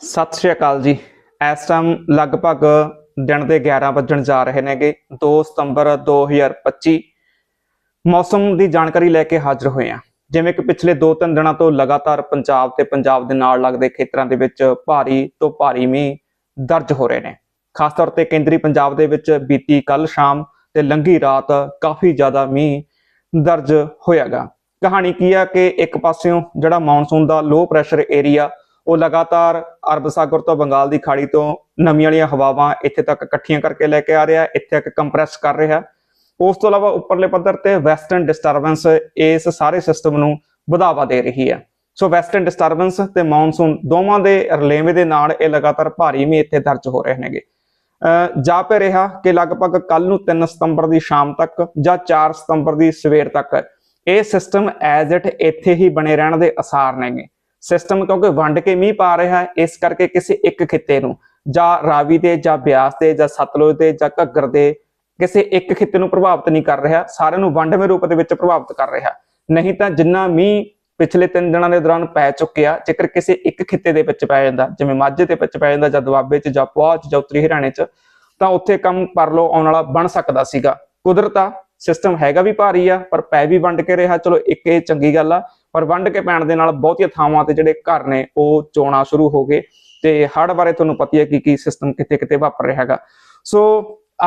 ਸਤਿ ਸ਼੍ਰੀ ਅਕਾਲ ਜੀ। ਇਸ ਟਾਈਮ ਲਗਭਗ ਦਿਨ ਦੇ 11 ਵੱਜਣ ਜਾ ਰਹੇ ਨੇਗੇ 2 ਸਤੰਬਰ 2025 ਮੌਸਮ ਦੀ ਜਾਣਕਾਰੀ ਲੈ ਕੇ ਹਾਜ਼ਰ ਹੋਏ ਹਾਂ। ਜਿਵੇਂ ਕਿ ਪਿਛਲੇ 2-3 ਦਿਨਾਂ ਤੋਂ ਲਗਾਤਾਰ ਪੰਜਾਬ ਤੇ ਪੰਜਾਬ ਦੇ ਨਾਲ ਲੱਗਦੇ ਖੇਤਰਾਂ ਦੇ ਵਿੱਚ ਭਾਰੀ ਤੋਂ ਭਾਰੀ ਮੀਂਹ ਦਰਜ ਹੋ ਰਹੇ ਨੇ। ਖਾਸ ਤੌਰ ਤੇ ਕੇਂਦਰੀ ਪੰਜਾਬ ਦੇ ਵਿੱਚ ਬੀਤੀ ਕੱਲ ਸ਼ਾਮ ਤੇ ਲੰਘੀ ਰਾਤ ਕਾਫੀ ਜ਼ਿਆਦਾ ਮੀਂਹ ਦਰਜ ਹੋਇਆਗਾ। ਕਹਾਣੀ ਕੀ ਆ ਕਿ ਇੱਕ ਪਾਸਿਓਂ ਜਿਹੜਾ ਮੌਨਸੂਨ ਦਾ ਲੋ ਪ੍ਰੈਸ਼ਰ ਏਰੀਆ ਉਹ ਲਗਾਤਾਰ ਅਰਬ ਸਾਗਰ ਤੋਂ ਬੰਗਾਲ ਦੀ ਖਾੜੀ ਤੋਂ ਨਵੀਆਂ ਵਾਲੀਆਂ ਹਵਾਵਾਂ ਇੱਥੇ ਤੱਕ ਇਕੱਠੀਆਂ ਕਰਕੇ ਲੈ ਕੇ ਆ ਰਿਹਾ, ਇੱਥੇ ਤੱਕ ਕੰਪਰੈਸ ਕਰ ਰਿਹਾ। ਉਸ ਤੋਂ ਇਲਾਵਾ ਉੱਪਰਲੇ ਪੱਧਰ ਤੇ ਵੈਸਟਰਨ ਡਿਸਟਰਬੈਂਸ ਇਸ ਸਾਰੇ ਸਿਸਟਮ ਨੂੰ ਵਧਾਵਾ ਦੇ ਰਹੀ ਹੈ। ਸੋ ਵੈਸਟਰਨ ਡਿਸਟਰਬੈਂਸ ਤੇ ਮੌਨਸੂਨ ਦੋਵਾਂ ਦੇ ਰਲੇਵੇਂ ਦੇ ਨਾਲ ਇਹ ਲਗਾਤਾਰ ਭਾਰੀ ਮੀਂਹ ਇੱਥੇ ਦਰਜ ਹੋ ਰਹੇ ਨੇਗੇ। ਅਹ, ਜਾ ਪੈ ਰਿਹਾ ਕਿ ਲਗਭਗ ਕੱਲ ਨੂੰ 3 ਸਤੰਬਰ ਦੀ ਸ਼ਾਮ ਤੱਕ ਜਾਂ 4 ਸਤੰਬਰ ਦੀ ਸਵੇਰ ਤੱਕ ਇਹ ਸਿਸਟਮ ਐਜ਼ ਇਟ ਇੱਥੇ ਹੀ ਬਣੇ ਰਹਿਣ ਦੇ ਅਸਾਰ ਨੇਗੇ। ਸਿਸਟਮ ਕਿਉਂਕਿ ਵੰਡ ਕੇ ਮੀਂਹ ਪਾ ਰਿਹਾ ਹੈ, ਇਸ ਕਰਕੇ ਕਿਸੇ ਇੱਕ ਖਿੱਤੇ ਨੂੰ, ਜਾਂ ਰਾਵੀ ਦੇ, ਜਾਂ ਬਿਆਸ ਦੇ, ਜਾਂ ਸਤਲੁਜ ਦੇ, ਜਾਂ ਘੱਗਰ ਦੇ, ਕਿਸੇ ਇੱਕ ਖਿੱਤੇ ਨੂੰ ਪ੍ਰਭਾਵਿਤ ਨਹੀਂ ਕਰ ਰਿਹਾ, ਸਾਰਿਆਂ ਨੂੰ ਵੰਡਵੇਂ ਰੂਪ ਦੇ ਵਿੱਚ ਪ੍ਰਭਾਵਿਤ ਕਰ ਰਿਹਾ। ਨਹੀਂ ਤਾਂ ਜਿੰਨਾ ਮੀਂਹ ਪਿਛਲੇ 3 ਦਿਨਾਂ ਦੇ ਦੌਰਾਨ ਪੈ ਚੁੱਕਿਆ, ਜੇਕਰ ਕਿਸੇ ਇੱਕ ਖਿੱਤੇ ਦੇ ਵਿੱਚ ਪੈ ਜਾਂਦਾ, ਜਿਵੇਂ ਮਾਝੇ ਦੇ ਵਿੱਚ ਪੈ ਜਾਂਦਾ, ਜਾਂ ਦੁਆਬੇ 'ਚ, ਜਾਂ ਪੁਆਧ 'ਚ, ਜਾਂ ਉੱਤਰੀ ਹਰਿਆਣੇ 'ਚ, ਤਾਂ ਉੱਥੇ ਕੰਮ ਪਰ ਪਰਲੋ ਆਉਣ ਵਾਲਾ ਬਣ ਸਕਦਾ ਸੀਗਾ। ਕੁਦਰਤਾ ਸਿਸਟਮ ਹੈਗਾ ਵੀ ਭਾਰੀ ਆ, ਪਰ ਪੈ ਵੀ ਵੰਡ ਕੇ ਰਿਹਾ। ਚਲੋ ਇੱਕ ਇਹ ਚੰਗੀ ਗੱਲ ਆ, ਪਰ ਵੰਡ ਕੇ ਪੈਣ ਦੇ ਨਾਲ ਬਹੁਤੀਆਂ ਥਾਵਾਂ ਤੇ ਜਿਹੜੇ ਘਰ ਨੇ, ਉਹ ਚੋਣਾ ਸ਼ੁਰੂ ਹੋ ਗਏ ਤੇ ਹੜ੍ਹ ਬਾਰੇ ਤੁਹਾਨੂੰ ਪਤਾ ਹੈ ਕਿ ਕੀ ਸਿਸਟਮ ਕਿਤੇ ਕਿਤੇ ਵਾਪਰ ਰਿਹਾ ਹੈਗਾ। ਸੋ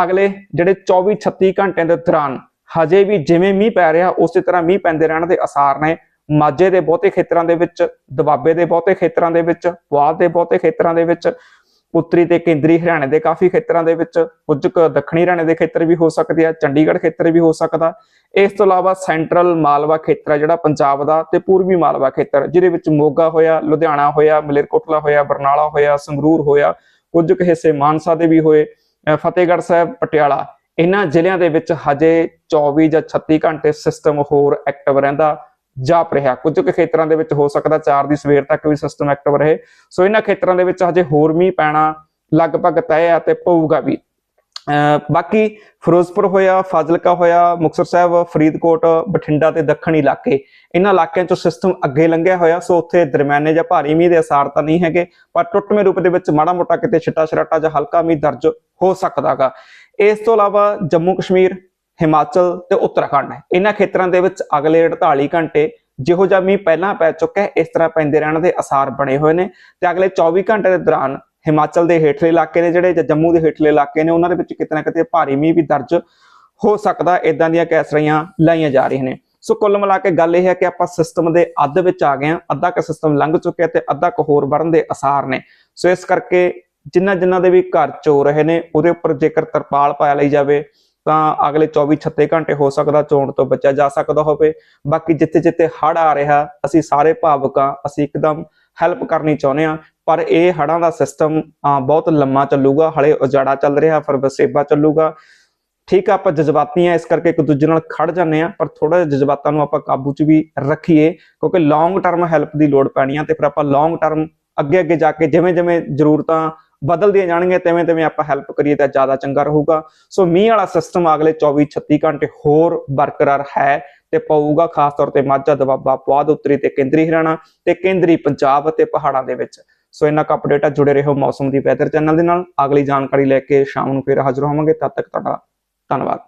ਅਗਲੇ ਜਿਹੜੇ 24 36 ਘੰਟਿਆਂ ਦੇ ਦੌਰਾਨ ਹਜੇ ਵੀ ਜਿਵੇਂ ਮੀਂਹ ਪੈ ਰਿਹਾ, ਉਸੇ ਤਰ੍ਹਾਂ ਮੀਂਹ ਪੈਂਦੇ ਰਹਿਣ ਦੇ ਅਸਾਰ ਨੇ। ਮਾਝੇ ਦੇ ਬਹੁਤੇ ਖੇਤਰਾਂ ਦੇ ਵਿੱਚ ਦਬਾਬੇ ਦੇ ਬਹੁਤੇ ਖੇਤਰਾਂ ਦੇ ਵਿੱਚ, ਪੁਆਧ ਦੇ ਬਹੁਤੇ ਖੇਤਰਾਂ ਦੇ ਵਿੱਚ ਉੱਤਰੀ ਤੇ ਕੇਂਦਰੀ ਹਰਿਆਣੇ ਦੇ ਕਾਫੀ ਖੇਤਰਾਂ ਦੇ ਵਿੱਚ ਕੁਝ ਕੁ ਦੱਖਣੀ ਹਰਿਆਣੇ ਦੇ ਖੇਤਰ ਵੀ ਹੋ ਸਕਦੇ ਆ, ਚੰਡੀਗੜ੍ਹ ਖੇਤਰ ਵੀ ਹੋ ਸਕਦਾ। ਇਸ ਤੋਂ ਇਲਾਵਾ ਸੈਂਟਰਲ ਮਾਲਵਾ ਖੇਤਰ ਆ ਜਿਹੜਾ ਪੰਜਾਬ ਦਾ ਤੇ ਪੂਰਬੀ ਮਾਲਵਾ ਖੇਤਰ, ਜਿਹਦੇ ਵਿੱਚ ਮੋਗਾ ਹੋਇਆ, ਲੁਧਿਆਣਾ ਹੋਇਆ, ਮਲੇਰਕੋਟਲਾ ਹੋਇਆ, ਬਰਨਾਲਾ ਹੋਇਆ, ਸੰਗਰੂਰ ਹੋਇਆ, ਕੁਝ ਕੁ ਹਿੱਸੇ ਮਾਨਸਾ ਦੇ ਵੀ ਹੋਏ ਫਤਿਹਗੜ੍ਹ ਸਾਹਿਬ, ਪਟਿਆਲਾ, ਇਹਨਾਂ ਜ਼ਿਲ੍ਹਿਆਂ ਦੇ ਵਿੱਚ ਹਜੇ 24 ਜਾਂ 36 ਘੰਟੇ ਸਿਸਟਮ ਹੋਰ ਐਕਟਿਵ ਰਹਿੰਦਾ। ਜਾਪ ਰਿਹਾ। ਕੁਝ ਕੁ ਖੇਤਰਾਂ ਦੇ ਵਿੱਚ ਹੋ ਸਕਦਾ 4 ਦੀ ਸਵੇਰ ਤੱਕ ਵੀ ਸਿਸਟਮ ਐਕਟਿਵ ਰਹੇ। ਸੋ ਇਹਨਾਂ ਖੇਤਰਾਂ ਦੇ ਵਿੱਚ ਹਜੇ ਹੋਰ ਮੀਂਹ ਪੈਣਾ ਲਗਭਗ ਤੈਅ ਹੈ ਤੇ ਪਊਗਾ ਵੀ। ਬਾਕੀ ਫਿਰੋਜ਼ਪੁਰ ਹੋਇਆ, ਫਾਜ਼ਿਲਕਾ ਹੋਇਆ, ਮੁਕਤਸਰ ਸਾਹਿਬ, ਫਰੀਦਕੋਟ, ਬਠਿੰਡਾ ਤੇ ਦੱਖਣੀ ਇਲਾਕੇ, ਇਹਨਾਂ ਇਲਾਕਿਆਂ ਚੋਂ ਸਿਸਟਮ ਅੱਗੇ ਲੰਘਿਆ ਹੋਇਆ। ਸੋ ਉੱਥੇ ਦਰਮਿਆਨੇ ਜਾਂ ਭਾਰੀ ਮੀਂਹ ਦੇ ਅਸਾਰ ਤਾਂ ਨਹੀਂ ਹੈਗੇ, ਪਰ ਟੁੱਟਵੇਂ ਰੂਪ ਦੇ ਵਿੱਚ ਮਾੜਾ ਮੋਟਾ ਕਿਤੇ ਛਿੱਟਾ ਛਰਾਟਾ ਜਾਂ ਹਲਕਾ ਮੀਂਹ ਦਰਜ ਹੋ ਸਕਦਾਗਾ। ਇਸ ਤੋਂ ਇਲਾਵਾ ਜੰਮੂ ਕਸ਼ਮੀਰ ਹਿਮਾਚਲ ਤੇ ਉੱਤਰਾਖੰਡ ਹੈ ਇਹਨਾਂ ਖੇਤਰਾਂ ਦੇ ਵਿੱਚ ਅਗਲੇ 48 ਘੰਟੇ ਜਿਹੋ ਜਿਹਾ ਮੀਂਹ ਪਹਿਲਾਂ ਪੈ ਚੁੱਕਾ ਹੈ, ਇਸ ਤਰ੍ਹਾਂ ਪੈਂਦੇ ਰਹਿਣ ਦੇ ਅਸਾਰ ਬਣੇ ਹੋਏ ਨੇ ਤੇ ਅਗਲੇ 24 ਘੰਟੇ ਦੇ ਦੌਰਾਨ ਹਿਮਾਚਲ ਦੇ ਹੇਠਲੇ ਇਲਾਕੇ ਨੇ ਜਿਹੜੇ ਜਾਂ ਜੰਮੂ ਦੇ ਹੇਠਲੇ ਇਲਾਕੇ ਨੇ, ਉਹਨਾਂ ਦੇ ਵਿੱਚ ਕਿਤੇ ਨਾ ਕਿਤੇ ਭਾਰੀ ਮੀਂਹ ਵੀ ਦਰਜ ਹੋ ਸਕਦਾ ਇਦਾਂ ਦੀਆਂ ਕੈਸਰੀਆਂ ਲਾਈਆਂ ਜਾ ਰਹੀਆਂ ਨੇ। ਸੋ ਕੁੱਲ ਮਿਲਾ ਕੇ ਗੱਲ ਇਹ ਹੈ ਕਿ ਆਪਾਂ ਸਿਸਟਮ ਦੇ ਅੱਧ ਵਿੱਚ ਆ ਗਏ ਆ ਅੱਧਾ ਕ ਸਿਸਟਮ ਲੰਘ ਚੁੱਕਿਆ ਤੇ ਅੱਧਾ ਕ ਹੋਰ ਵਰਨ ਦੇ ਅਸਾਰ ਨੇ। ਸੋ ਇਸ ਕਰਕੇ ਜਿਨ੍ਹਾਂ ਜਿਨ੍ਹਾਂ ਦੇ ਵੀ ਘਰ ਚੋ ਰਹੇ ਨੇ, ਉਹਦੇ ਉੱਪਰ ਜੇਕਰ ਤਰਪਾਲ ਪਾਇਆ ਲਈ ਜਾਵੇ ਤਾਂ ਅਗਲੇ 24 36 ਘੰਟੇ ਹੋ ਸਕਦਾ ਚੋਣ ਤੋਂ ਬਚਿਆ ਜਾ ਸਕਦਾ ਹੋਵੇ। ਬਾਕੀ ਜਿੱਥੇ ਜਿੱਥੇ ਹੜ ਆ ਰਿਹਾ, ਅਸੀਂ ਸਾਰੇ ਭਾਵਕਾਂ, ਅਸੀਂ ਇੱਕਦਮ ਹੈਲਪ ਕਰਨੀ ਚਾਹੁੰਦੇ ਆ ਪਰ ਇਹ ਹੜਾਂ ਦਾ ਸਿਸਟਮ ਬਹੁਤ ਲੰਮਾ ਚੱਲੂਗਾ, ਹਲੇ ਉਜਾੜਾ ਚੱਲ ਰਿਹਾ, ਫਿਰ ਵਸੇਬਾ ਚੱਲੂਗਾ। ਠੀਕ ਆ, ਆਪਾਂ ਜਜ਼ਬਾਤੀ ਆ ਇਸ ਕਰਕੇ ਇੱਕ ਦੂਜੇ ਨਾਲ ਖੜ ਜਾਂਦੇ ਆ ਪਰ ਥੋੜਾ ਜਿਹਾ ਜਜ਼ਬਾਤਾਂ ਨੂੰ ਆਪਾਂ ਕਾਬੂ 'ਚ ਵੀ ਰੱਖੀਏ, ਕਿਉਂਕਿ ਲੌਂਗ ਟਰਮ ਹੈਲਪ ਦੀ ਲੋੜ ਪੈਣੀ ਆ, ਤੇ ਫਿਰ ਆਪਾਂ ਲੌਂਗ ਟਰਮ ਅੱਗੇ ਅੱਗੇ ਜਾ ਕੇ ਜਿਵੇਂ ਜਿਵੇਂ ਜ਼ਰੂਰਤਾਂ ਬਦਲਦੀਆਂ ਜਾਣਗੀਆਂ, ਤਿਵੇਂ ਤਿਵੇਂ ਆਪਾਂ ਹੈਲਪ ਕਰੀਏ ਤਾਂ ਜ਼ਿਆਦਾ ਚੰਗਾ ਰਹੂਗਾ। ਸੋ ਮੀਂਹ ਵਾਲਾ ਸਿਸਟਮ ਅਗਲੇ 24 36 ਘੰਟੇ ਹੋਰ ਬਰਕਰਾਰ ਹੈ ਤੇ ਪਊਗਾ, ਖਾਸ ਤੌਰ ਤੇ ਮਾਝਾ, ਦਬਾਬਾ, ਪੁਆਧ, ਉੱਤਰੀ ਤੇ ਕੇਂਦਰੀ ਹਰਿਆਣਾ ਤੇ ਕੇਂਦਰੀ ਪੰਜਾਬ ਅਤੇ ਪਹਾੜਾਂ ਦੇ ਵਿੱਚ। ਸੋ ਇਹਨਾਂ ਕਾ ਅਪਡੇਟ ਆ, ਜੁੜੇ ਰਹੋ ਮੌਸਮ ਦੀ ਵੈਦਰ ਚੈਨਲ ਦੇ ਨਾਲ। ਅਗਲੀ ਜਾਣਕਾਰੀ ਲੈ ਕੇ ਸ਼ਾਮ ਨੂੰ ਫਿਰ ਹਾਜ਼ਰ ਹੋਵਾਂਗੇ। ਤਦ ਤੱਕ ਤੁਹਾਡਾ ਧੰਨਵਾਦ।